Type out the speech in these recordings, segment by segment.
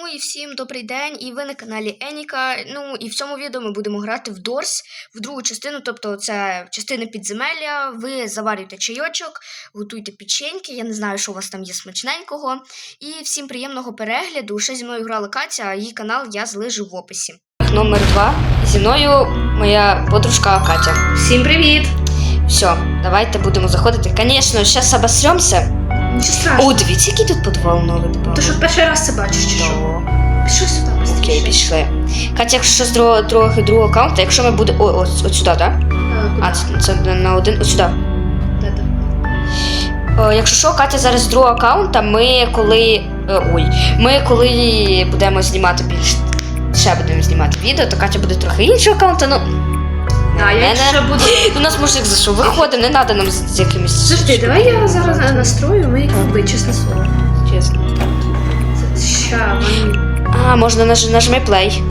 Ну і всім добрий день, і ви на каналі Еніка. Ну і в цьому відео ми будемо грати в Дорс в другу частину, тобто це частина підземелля. Ви заварюєте чайочок, готуйте печеньки, я не знаю, що у вас там є смачненького. І всім приємного перегляду. Ще зі мною грала Катя, а її канал я залишу в описі. Номер два. Зі мною моя подружка Катя. Всім привіт! Все, давайте будемо заходити. Звісно, зараз обосремся. Нічого страшного. О, дивіться, який тут підвал новий. Ти що перший раз це бачиш, чи що? Пішов сюди, Окей, быстріше. пішли. Катя, якщо з другого, другого, другого аккаунта, якщо ми будемо. О, от, от сюди, так? А, А, це, це на один. От сюди. куди? Де-де. О, якщо що, Катя зараз з другого аккаунта, ми коли. е, ой, ми коли будемо знімати більш. Ще будемо знімати відео, то Катя буде трохи іншого аккаунта, ну. А, я якщо буду... У нас мужик зайшов, виходимо, не треба нам з, з якимось. Давай я зараз настрою, ми як ви, чесне слово. Чесно. Ща, вони... А, можна наж, нажми плей.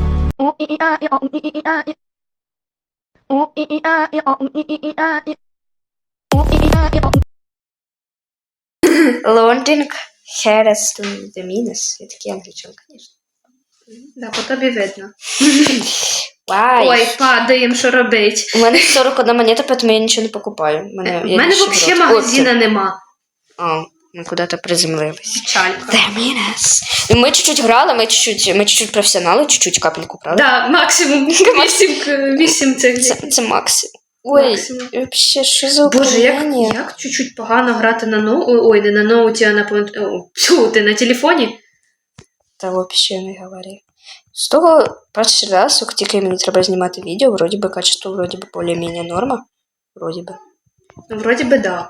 Лондинг Херес de Я такий англічан, звісно. Да, по тобі видно. Вай. Ой, падаємо, що робить. У мене 41 монета, поэтому я нічого не покупаю. У мене, У я мене взагалі магазина нема. А, ми куди-то приземлились. Печалька. De І Ми чуть-чуть грали, ми чуть-чуть, ми чуть-чуть професіонали, чуть-чуть капельку, правда? Да, максимум 8, 8 цих. Це, це максимум. Ой, Максимум. вообще, що за Боже, як, управління? як чуть-чуть погано грати на ноу... Ой, не на ноуті, а на пон- о, Тьфу, ти на телефоні? Та вообще не говори. З того перший раз, як тільки мені треба знімати відео, вроді би качество вроді би більш-менш норма. Вроді би. Ну, вроді би, да.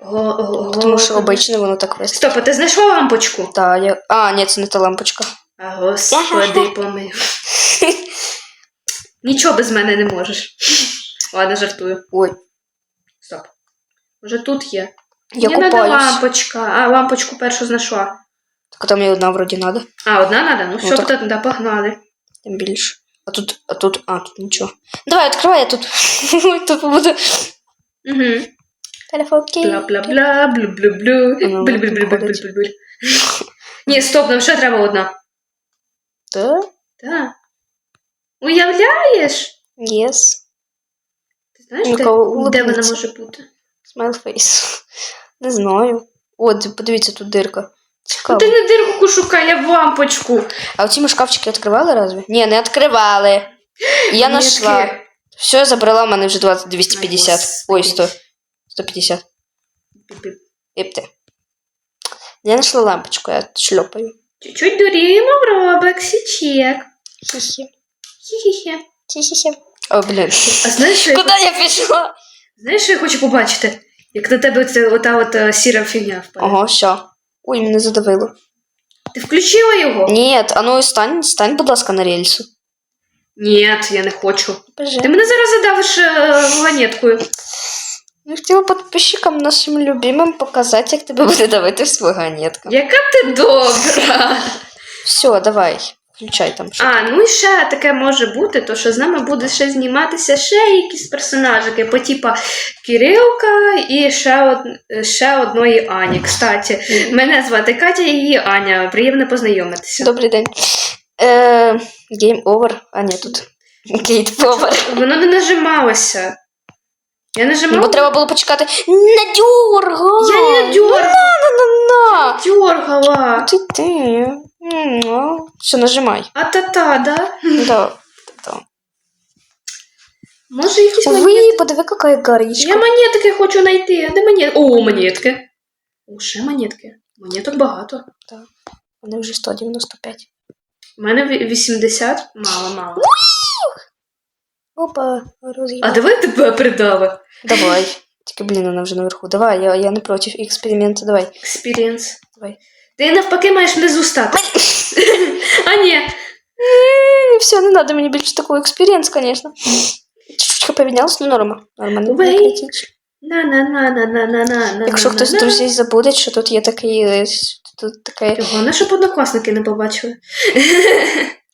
Го, го, Тому що го- обично воно так вистачить. Стоп, а ти знайшла лампочку? Та, я... А, ні, це не та лампочка. А господи, помив. Нічого без мене не можеш. Ладно, жартую. Ой, Стоп. Може тут є? я Мені надо купаюсь. лампочка. А, лампочку першу знайшла. Так там і одна вроді надо, А, одна надо? Ну, Ну, все, так. то да, погнали. тим більше. А тут, а тут, а, тут нічого. Давай, відкривай, я тут. тут побуду. Угу. Телефон Бла-бла-бла, блю-блю-блю. Ну, Блю-блю-блю-блю-блю-блю. Ні, стоп, нам ще треба одна. Да? Так. Уявляєш? Yes. Ти знаєш, Ну, де, кого де вона улыбнеться. може бути? Smile face. Не знаю. От, подивіться, тут дирка. Цікаво. ти не дирку шукай, я лампочку. А оці ми шкафчики відкривали разве? Ні, не відкривали. Я Ні, знайшла. таке. Все, я забрала, в мене вже 20, 250. Ой, Ой, 100. 150. Єпте. Я знайшла лампочку, я шльопаю. Чуть-чуть дуріємо в Роблексі чек. Хі-хі. Хі-хі-хі. Хі-хі-хі. О, блін. А знаєш, що я, Куди я пішла? знаєш, що я хочу побачити? Як на тебе це ота от е, сіра фігня впаде. Ого, все. Ой, мене задавило. Ти включила його? Ні, а ну стань, стань, будь ласка, на рельсу. Ні, я не хочу. Боже. Ти мене зараз задавиш е, вагонеткою. Я хотіла підписчикам нашим любимим показати, як тебе буде давити свою ганетка. Яка ти добра. Все, давай. Включай там. що. А, ну і ще таке може бути, то що з нами буде ще зніматися ще якісь персонажики, по типа Кирилка і ще, од... ще одної Ані. Кстати, мене звати Катя і її Аня. Приємно познайомитися. Добрий день. Е, Game over. А, ні, тут. Gate over. Воно не нажималося. Я нажимала. бо треба було почекати. Не дюрга! Я не дюргала. На-на-на! Дергала. Ти ти. Ну, Все, нажимай. А та-та, да? Да. да. Може якісь монетки? Ви, подиви, яка горішка. Я монетки хочу знайти. А де монетки? О, монетки. О, ще монетки. Монеток багато. Вони вже 195. У мене ві- 80. Мало, мало. Опа, А давай тебе придали. Давай. Тільки, блін, вона вже наверху. Давай, я, я не проти експерименту, давай. Експірієнс. Давай. Ти навпаки маєш внизу стати. а ні. Все, не ну надо мені більше такого експірієнс, звісно. Чуть-чуть повіднялась, ну норма. Норма, не критично. На на на на на на на Якщо хтось з друзів забуде, що тут є такий. Э, тут таке. Головне, щоб однокласники не побачили.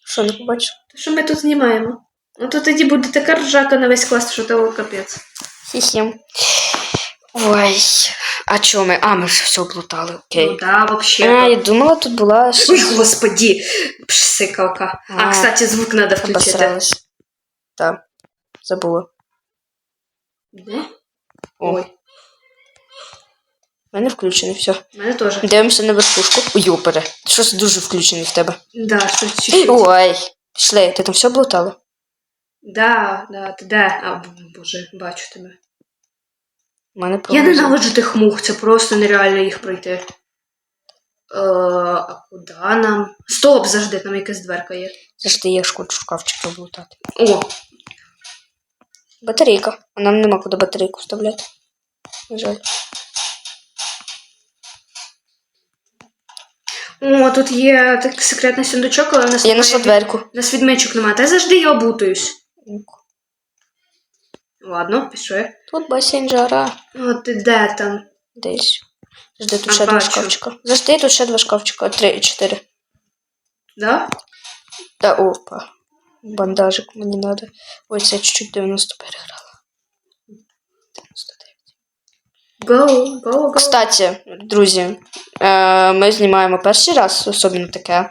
Що не побачили? Те, що ми тут знімаємо. А ну то тоді буде така ржака на весь клас, що того капець. Хі-хі. Ой. А чого ми? А, ми ж все облутали, окей. Ну да, вообще. А, я думала, тут була Ой, господи, пшикалка. А, А. кстати, звук надо включити. обосралась. Так, забула. Де? Ой, в мене включений, все. в мене теж. Дивимося на верхушку. Ой, Йопере, щось дуже включений в тебе. Да, що чуть-чуть. Ой, пішли, ти там все облутала? Да, да, ти де? А, б- боже, бачу тебе. У мене Я ненавиджу тих мух, це просто нереально їх пройти. Е, а куди нам? Стоп, завжди, там якась дверка є. Завжди є шкода шкафчики облутати. О, Батарейка. А нам нема куди батарейку вставляти. На жаль. о, тут є такий секретний сундучок, але в нас Я знайшла дверку. У нас відмичок немає. Та я завжди я обутаюсь. Ладно, пішли. Тут басейн жара. О, ти де там? Десь. Завжди тут ще два бачу. шкафчика. Завжди тут ще два шкафчика. Три і чотири. Да? Та опа. Бандажик мені надо. Ой, це я чуть-чуть 90 переграла. 99. Go, go, go. Кстати, друзі, е, ми знімаємо перший раз, особливо таке.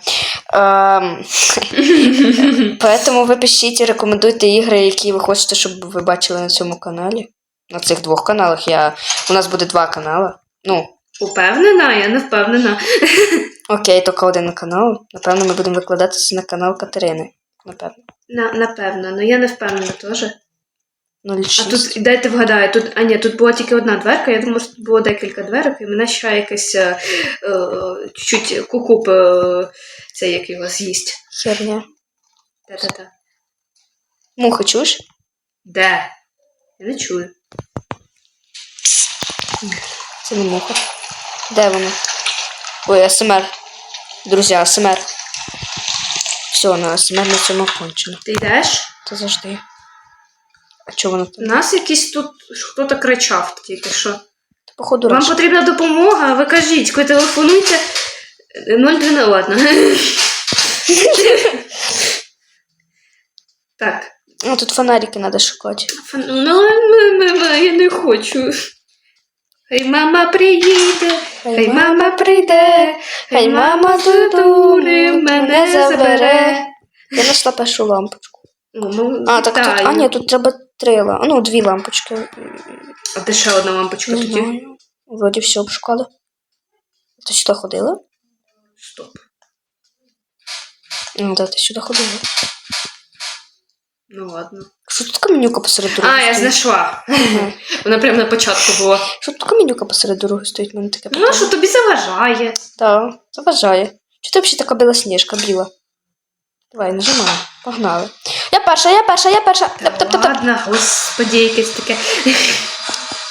Е, Поэтому ви пишіть і рекомендуйте ігри, які ви хочете, щоб ви бачили на цьому каналі. На цих двох каналах. Я... У нас буде два канали. Ну, Упевнена? Я не впевнена. окей, тільки один канал. Напевно, ми будемо викладатися на канал Катерини. Напевно. На, напевно, але я не впевнена теж. 06. А тут, дайте вгадаю, тут, а ні, тут була тільки одна дверка, я думаю, що тут було декілька дверок, і мене ще якась е, е, чуть-чуть кукуп е, це як його з'їсть. Херня. Та-та-та. Муха, чуєш? Де? Я не чую. Це не муха. Де вона? Ой, АСМР. Друзі, АСМР. Все, на АСМР на цьому кончено. Ти йдеш? Це завжди. А чого вона У нас якийсь тут хто-то кричав тільки що. Походу, Вам потрібна допомога, ви кажіть, коли телефонуйте 012, ладно. Так. Ну, тут фонарики треба шукати. Фан- Ну, м- м- м- я не хочу. Хай мама приїде, хай мама прийде, хай мама додому мене забере. Я знайшла першу лампочку. О, ну, А, так тут. вітаю. А, ні, тут треба три ла- Ну, дві лампочки. А де ще одна лампочка Не тоді? знаю. Вроді все обшукали. Ти сюди ходила? Стоп. Ну, да, ти сюди ходила. Ну ладно. Що тут каменюка посеред дороги? А, я стоїть? знайшла. Ага. Вона прямо на початку була. Що тут каменюка посеред дороги стоїть? Мене таке Ну, що тобі заважає? Так, заважає. Чого ти взагалі така білосніжка біла? Давай, нажимай. Погнали. Я перша, я перша, я перша. Та Тап-тап-тап. ладно, господи, якесь таке.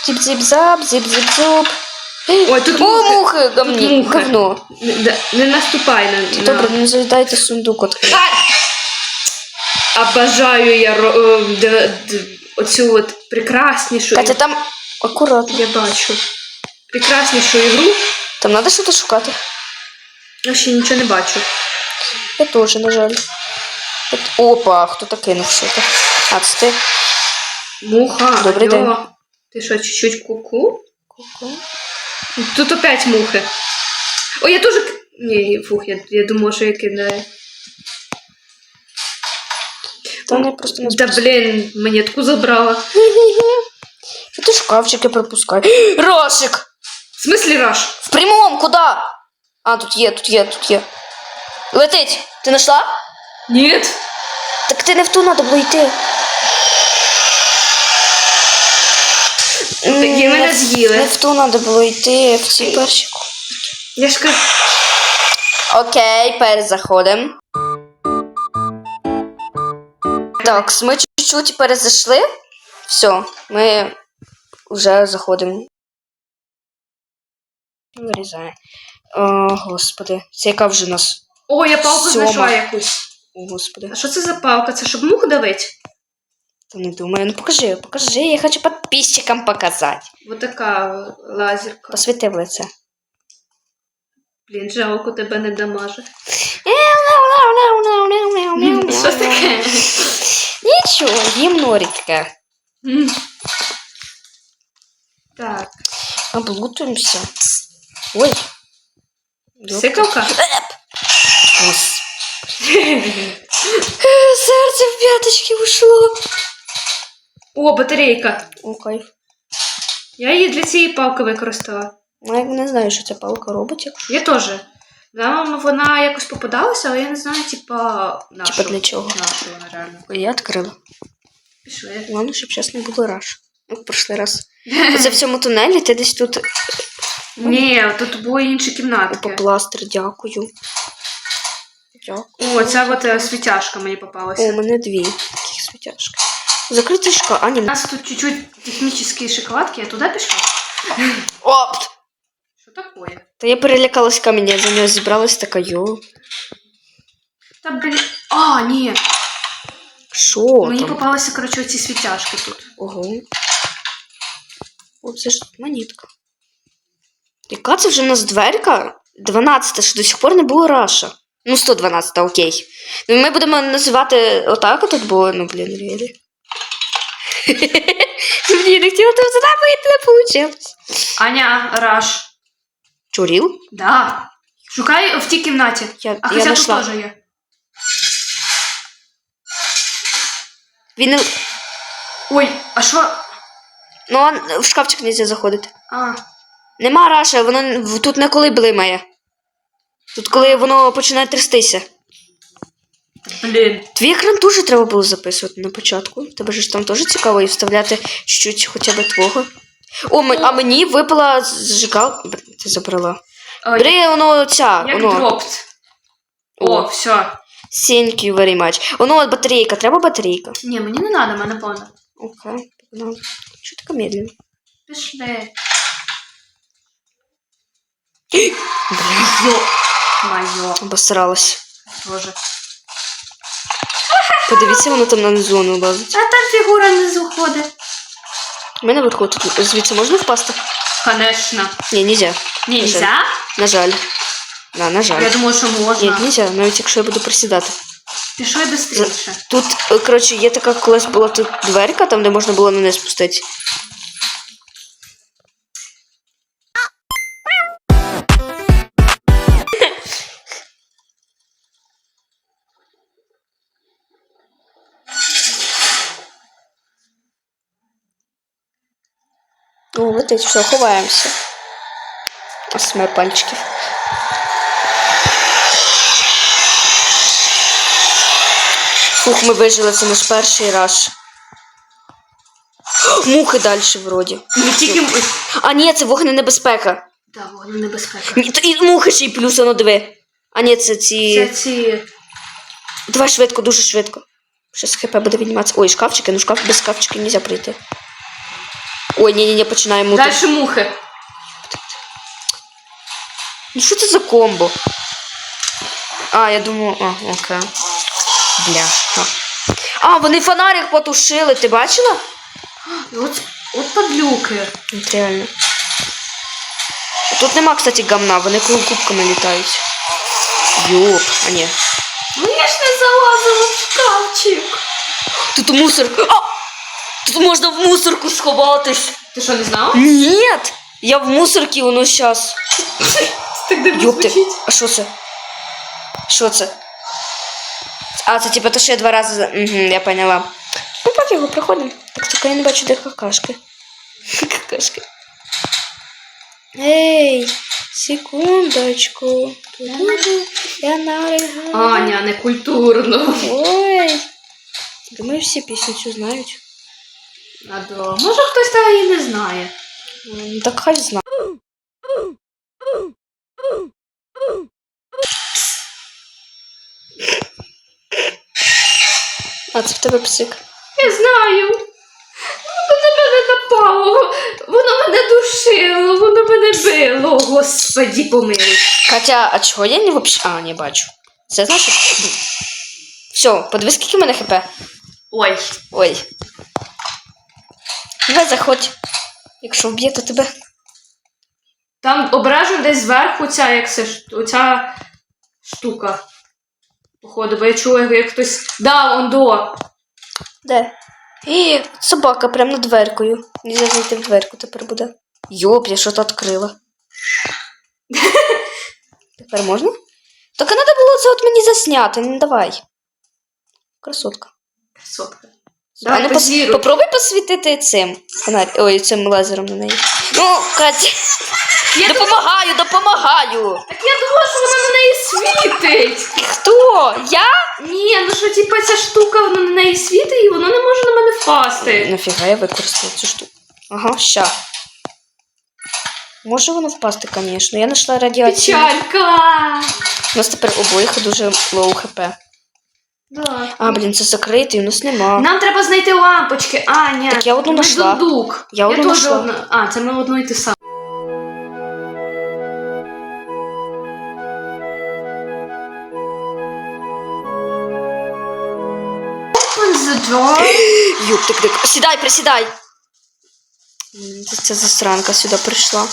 Зіп-зіп-зап, зіп-зіп-зуп. Ой, тут О, мухи. мухи, гамні, говно. Не, да- не наступай на. на... Добре, не заїдайте сундук відкрити. Обожаю я ро- е, д- д- оцю от прекраснішу. Катя, там акуратно. Я бачу. Прекраснішу ігру. Там треба щось шукати. Я ще нічого не бачу. Я теж, на жаль. От- Опа, хто так кинув що то? А, це ти? Муха. Добрий день. Ти що, чуть-чуть куку? Ку-ку. Тут опять мухи. Ой, я теж. Ні, фух, я, я думала, що я кидаю. Та вони просто не Да блін, монетку забрала. Що ти шкафчики пропускай? Рашик! В смислі раш? В прямом, куда? А, тут є, тут є, тут є. Летить! Ти знайшла? Ні. Так ти не в ту треба було йти. Такі М, мене з'їли. Не в ту треба було йти, в ці перші. Я ж кажу. Окей, перезаходимо. Так, ми чуть-чуть перезайшли. Все, ми вже заходимо. Вирізаємо. О, господи, це яка вже нас. О, я палку знайшла якусь. О, господи. А що це за палка? Це щоб мух давить? Та не думаю. Ну покажи, покажи, я хочу підписчикам показати. Вот така лазерка. Посвіти в лице. Блін, жалко тебе не дамаже. Що таке? Нічого, гімно рідке. Так. Облутуємося. Ой. Сикавка? Гос- Серце в п'яточки ушло. О, батарейка. О, кайф. Я її для цієї палки використала. Ну, я не знаю, що ця палка робить, якщо. Я теж. Нам вона якось попадалася, але я не знаю, типа, на Типа для чого? На що вона реально. Я відкрила. Пішли. Головне, щоб зараз не було раш. Ну, в прошлий раз. Оце в цьому тунелі ти десь тут Ні, тут були інші кімнатки. попластир, дякую. Дякую. О, ця от е, світяшка мені О, у мене дві таких світяшки. Закритий шкаф. А, ні. У нас тут чуть-чуть технічні шоколадки, я туди пішла. Оп! Що таке? Та я перелякалась камінь, я за нього зібралась така, йо. Та блін. А, ні. Що Мені там? попалися, коротше, ці світяшки тут. Ого. О, це ж монетка. Яка це вже в нас дверка? 12, що до сих пор не було раша. Ну, 112, окей. Ну, ми будемо називати отак тут, бо, ну, блін, реалі. Блін, не хотіла сюди вийти, не вийшло. Аня, Раш. Чуріл? Да. Шукай в тій кімнаті. Я, А я хоча тут теж є. Він не... Ой, а що? Ну, а в шкафчик не заходити. А, Нема раша, воно н- тут не коли блимає. Тут коли воно починає трястися. блін. Твій екран дуже треба було записувати на початку. Тебе ж там теж цікаво і вставляти чуть-чуть хоча б твого. О, м- а мені випала. Бр, Ти забрала. Ой, Бери воно ця. як Воно. дропт. О, все. Thank you very much. Воно от батарейка, треба батарейка. Ні, мені не треба, мене повно. Окей, погнали. Чого така медленно? Пішли. Йо. Майо. обосралась. Боже. Подивіться, воно там на зону лазить. А там фігура не заходить. У мене тут звідси можна впасти? Конечно. Ні, нельзя. Ні, нельзя? На жаль. Да, на жаль. Я думала, що Ні, можна. нельзя, навіть якщо я буду присідати. Пішли быстріше. Тут, е, коротше, є така колись була тут дверка, там, де можна було на неї спустити. Летить, все, ховаємося. Ось моє пальчиків. Фух, ми вижили, це наш перший раз. Мухи далі вроді. Не тільки... м- А ні, це вогненебезпека. Да, вогненебезпека. Ні, то І мухи ще й плюс, воно диви. А ні, це ці. Це ці... Давай швидко, дуже швидко. Щас хп буде відніматися. Ой, шкафчики, ну шкаф без шкафчиків нельзя прийти. Ой, ні, ні, ні, починає мути. Дальше мухи. Ну що це за комбо? А, я думаю, а, окей. Бляха. А, вони фонарик потушили, ти бачила? От, от падлюки. От реально. Тут нема, кстати, гамна, вони кубками літають. Йоп, а ні. Ну я ж не залазила в шкафчик. Тут мусор. А! Тут можна в мусорку сховатись. Ти що, не знав? Ні! Я в мусорці, воно щас. Так дивно звучить. А що це? Що це? А, це типу то, я два рази. за- я поняла. Ну, так його проходимо. Так тільки я не бачу, де какашки. Какашки. Ей, секундочку. Ту-ду-ду, Я наригаю. Аня, не культурно. Ой. Думаю, всі пісню цю знають. Надо. Може хтось там її не знає. Так хай знає. А це в тебе псик. Я знаю. Воно на мене напало. Воно мене душило, воно мене било. Господі помилуй. Катя, а чого я не вообще. А, не бачу. Це значить. Все, подивись, скільки в мене хп. Ой. Ой. Давай заходь. Якщо вб'є, то тебе. Там обережно десь зверху ця, як це, оця штука. Походу, бо я чула, як хтось. Да, он до. Де? І собака прямо над дверкою. Нельзя зайти в дверку тепер буде. Йоп, я що-то відкрила. Тепер можна? Так треба було це от мені засняти, ну давай. Красотка. Красотка. А ну, пос... попробуй посвітити цим фонарь... Ой, цим лазером на неї. Ну, Катя, Я допомагаю, допомагаю. Так я думала, що вона на неї світить. Хто? Я? Ні, ну що, типа, ця штука вона на неї світить, і воно не може на мене впасти. Нафіга я використала цю штуку. Ага, ща. Може воно впасти, звісно. Я знайшла радіацію. Печалька. У нас тепер обоїх дуже лоу хп. Да. А, блін, це закритий, у нас нема. Нам треба знайти лампочки. А, ні. Так я одну ми знайшла. дундук. Я одну теж знайшла. одну. А, це ми одну і те саме. Open the door. Юб, тик тик Сідай, присідай. М, Це, це засранка сюди прийшла.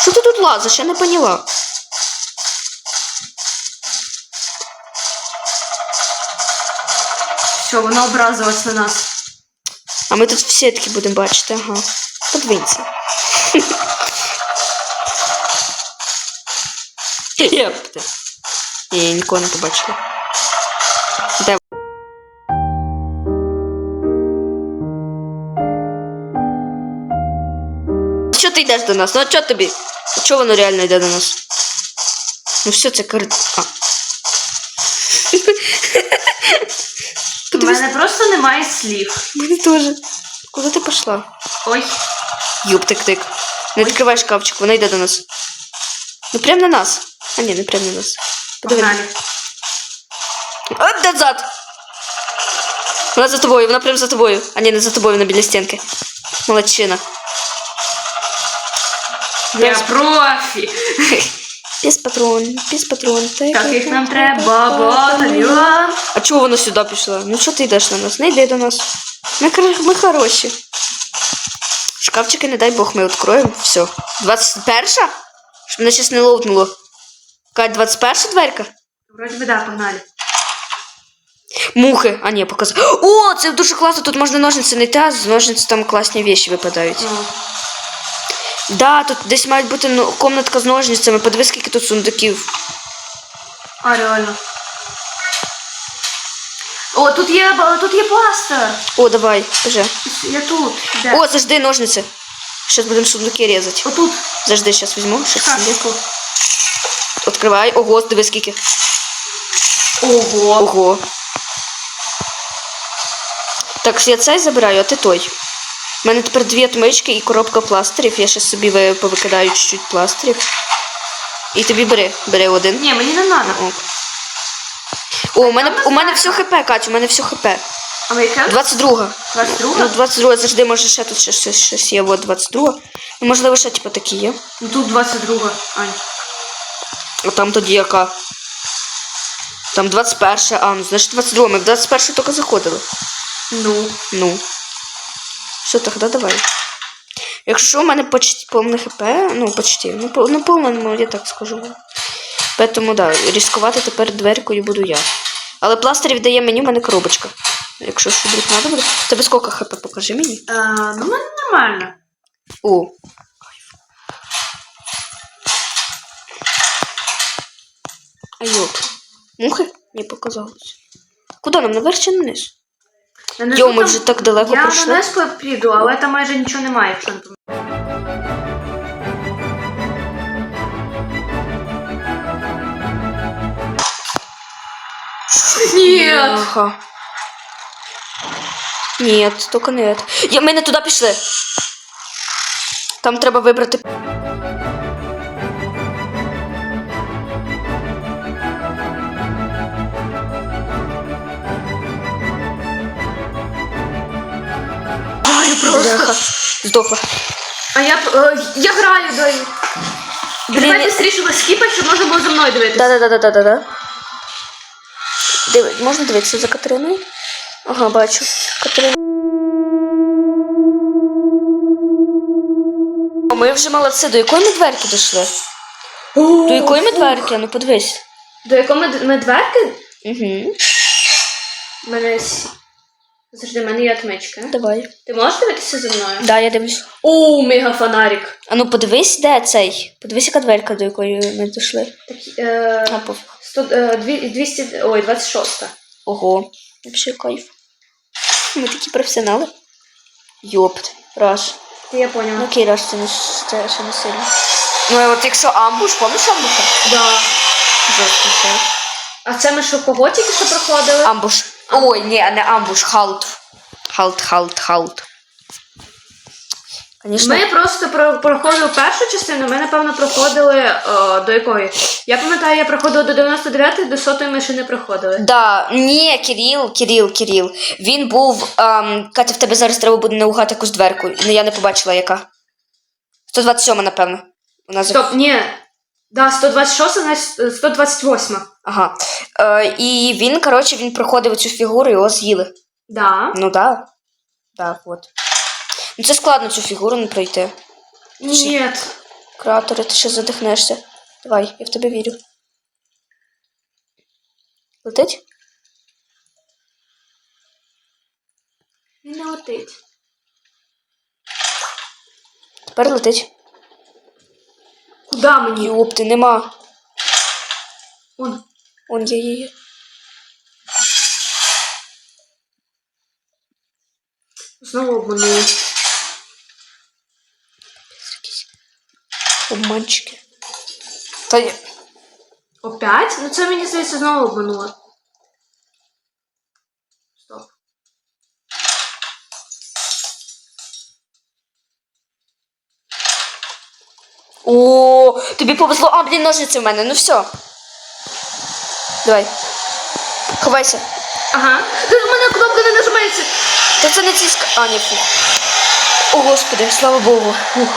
Що ти тут лазиш? Я не поняла. Все, вона образилась на нас. А ми тут в сітки будемо бачити, ага. Подвинься. Єпте. Я нікого не побачила. Де? Що ти йдеш до нас? Ну а чого тобі? Чого воно реально йде до нас? Ну все, це карт. А. немає слів. Мені теж. Куди ти пішла? Ой. Юб тик-тик. Не відкривай шкафчик, вона йде до нас. Ну прям на нас. А ні, не прям на нас. Подиви. Погнали. От назад! Вона за тобою, вона прям за тобою. А ні, не за тобою, вона біля стінки. Молодчина. Я профі. Без патрон, без патрон. Так, їх нам треба батальйон. А чого вона сюди пішла? Ну чого ти йдеш на нас? Не йди до нас. Ми, ми хороші. Шкафчики, не дай Бог, ми відкроємо. Все. 21? Щоб мене щось не ловнуло. Кать, 21 дверка? Вроді би, да, погнали. Мухи. А, ні, показав. О, це дуже класно. Тут можна ножниці знайти, а з ножниць там класні віші випадають. Ну, Да, тут десь мають бути ну, комнатка з ножницями. Подивись, скільки тут сундуків. А, реально. О, тут є, тут є пластир. О, давай, кажи. Я тут. Де? О, завжди ножниці. Зараз будемо сундуки різати. Отут. Завжди, зараз візьму. Відкривай. Ого, дивись скільки. Ого. Ого. Так, я цей забираю, а ти той. У мене тепер дві отмички і коробка пластирів. Я ще собі повикидаю чуть-чуть пластирів. І тобі бери, бери один. Ні, мені не треба. О, О у мене, у мене все хп, Катю, у мене все хп. А ми яке? 22. 22? Ну, 22 завжди може ще тут ще щось, щось є. От 22. Ну, можливо, ще типу такі є. Ну тут 22, Ань. А там тоді яка? Там 21, а, ну значить 22. Ми в 21 тільки заходили. Ну. Ну. Все, тогда давай. Якщо у мене почти повне хп, ну почти, ну, по- ну повне, ну я так скажу. Поэтому, да, ризикувати тепер дверкою буду я. Але пластирів дає мені, у мене коробочка. Якщо що вдруг треба буде. Тебе скільки хп покажи мені. А, ну, в мене нормально. О. А йоп. Мухи? Не показалось. Куди нам наверх чи вниз? Я Йо, ми вже так далеко Я прийшли. на Неспо піду, але там майже нічого немає, якщо не помиляюсь. Ні. Ага. Нет, только не. Я, ми не туди пішли. Там треба вибрати. Бляха. Здохла. А я, е, я граю, даю. Блін, Давай швидше скіпати, щоб можна було за мною дивитися. Да-да-да-да-да-да. Диви, можна дивитися за Катериною? Ага, бачу. Катерина. О, Ми вже молодці. До якої ми дверки дійшли? До якої ми дверки? Ну подивись. До якої ми, ми? Угу. Мене Завжди, в мене є отмичка. Давай. Ти можеш дивитися за мною? Да, я дивлюсь. О, мега фонарик. А ну подивись, де цей. Подивись, яка дверка, до якої ми дійшли. Так, е, А, пофіг. 100, е, дві- 200, ой, 26. Ого. Вообще кайф. Ми такі професіонали. Йопт. Раз. Ти я поняла. Ну окей, раз це не це ще не сильно. Ну от якщо амбуш, помниш амбуша? Да. Жорстко ще. А це ми що кого тільки що проходили? Амбуш. Ой, ні, не амбуш, халт. Халт, халт, халт. Конечно. Ми просто про- проходили першу частину, ми, напевно, проходили е, до якої? Я пам'ятаю, я проходила до 99-ї, до 100-ї ми ще не проходили. Да, ні, Кирил, Кирил, Кирил. Він був. Ем, Катя, в тебе зараз треба буде наугад якусь дверку. Ну, я не побачила яка. 127, напевно. Вона. Стоп, ні. Да, 126, у нас е, 128. Ага. Е, і він, коротше, він проходив цю фігуру і його з'їли. Да. Ну да. Так, от. Ну це складно цю фігуру не пройти. Ні. Кратери, ти ще задихнешся. Давай, я в тебе вірю. Летить? Він не летить. Тепер летить. Куди мені? Йопти, нема. Он. Он є, є, є. Знову обманули. Обманчики. Та й- Опять? Ну це мені здається знову обмануло. Стоп. О, тобі повезло. А, блін, ножниці в мене. Ну все. Давай. Ховайся. Ага. У мене кнопка не нажимається. Та це не ціска. А, ні, фух. О, господи, слава Богу. Фух.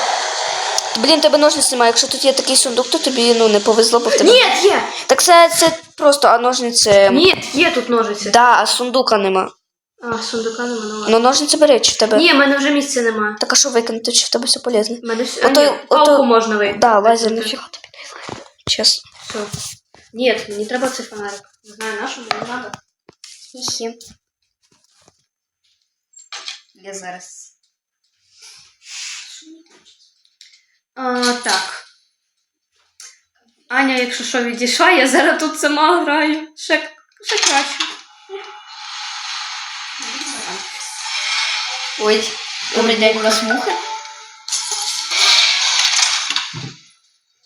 Блін, тебе ножниць немає. Якщо тут є такий сундук, то тобі ну, не повезло, бо в тебе. Ні, є. Так це, це просто, а ножниці. Ні, є тут ножиці. Да, а сундука нема. А, сундука нема. ну ладно. Ну ножниці бери, чи в тебе. Ні, в мене вже місця нема. Так а що викинути, чи в тебе все полезне? В мене все. Ото- а, ні, ото- палку можна вийти. Да, лазер нафіга тобі дай лазер. Чесно. Все. Ні, мені треба цей фонарик. Не знаю, на що мені треба. Хі-хі. Я зараз. А, так. Аня, якщо що відійшла, я зараз тут сама граю. Ще, ще краще. Ой, добрий день, у вас муха?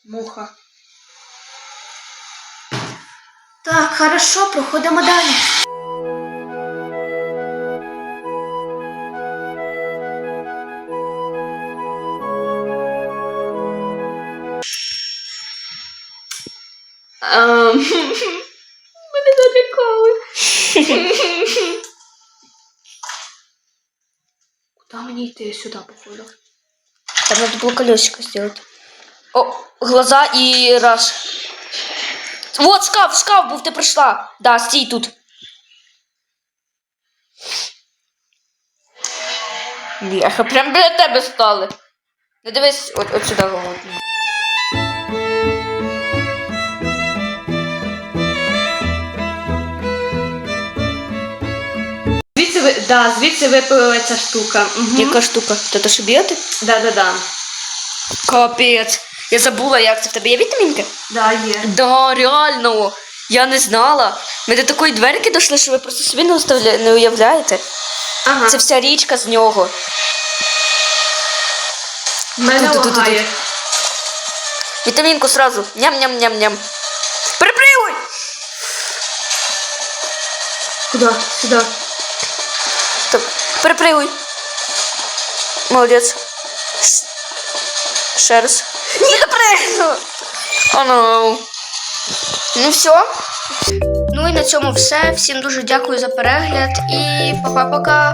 Муха. Так, хорошо, проходимо далі. Ем, Куди ты сюда походу? Там надо было колесико сделать. О, глаза и раз. Вот, шкаф, шкаф був, ти прийшла. Да, стій тут. Бляха, прям біля тебе стали. Ну дивись, от, от сюди говорю. Да, звідси випила ця штука. Угу. Яка штука? Це то що б'єти? Да, да, да. Капець. Я забула, як це в тебе є вітамінки? Да, є. Да, реально. Я не знала. Ми до такої дверки дійшли, що ви просто собі не, уставля... не уявляєте. Ага. Це вся річка з нього. В мене Тут-тут-тут-тут. Вітамінку сразу. Ням-ням-ням-ням. Припригуй! Куди? Сюди. Так, припригуй. Молодець. Ще раз. Не допригну! О, ну. Ну все. Ну і на цьому все. Всім дуже дякую за перегляд і пока-пока.